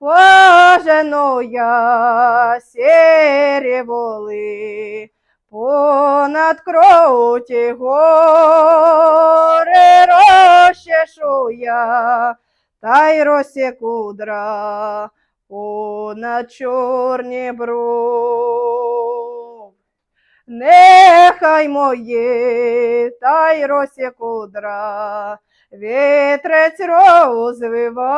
Пожену я сірі воли, понад круті гори розчешу я, та й розсіку дра понад чорні бров. Нехай моє, та й розсіку дра, Вітрець розвиває,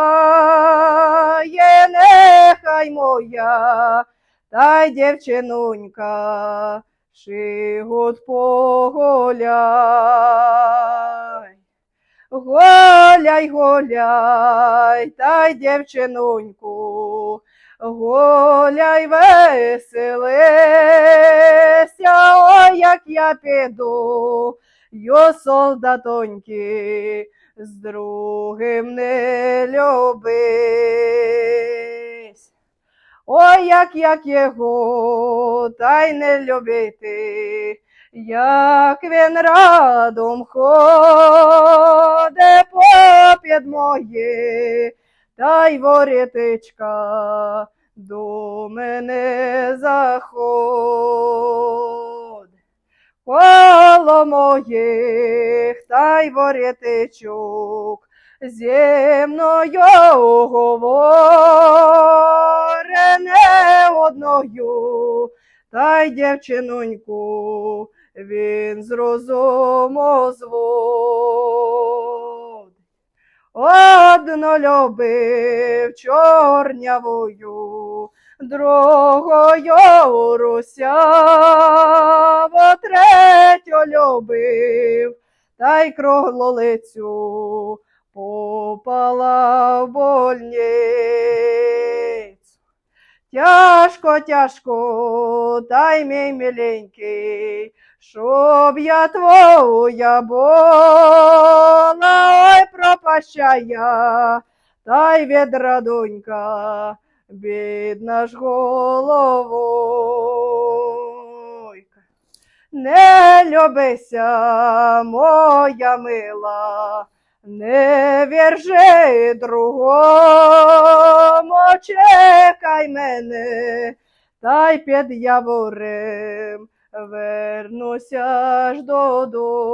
моя, та й дівчинонька, шигут погуляй. Голяй, голяй, та й дівчиноньку, голяй, веселися, ой, як я піду, йо солдатоньки, з другим не любись. Ой, як як його, та й не любити, як він радом ходе попід моє, та й ворітичка до мене заход. Коло моїх та й ворітичок зі мною говоре та й дівчиноньку він з розуму зводить. Одно любив чорнявою, другою русяво, третю любив, та й круглолицю попала в больницю. Тяжко, тяжко, та й мій миленький, щоб я твоя була, ой, пропащая, та й відра донька, бідна ж головойка. Не любися, моя мила, не віржи другому, чекай мене, та й під яворем вернуся ж додому.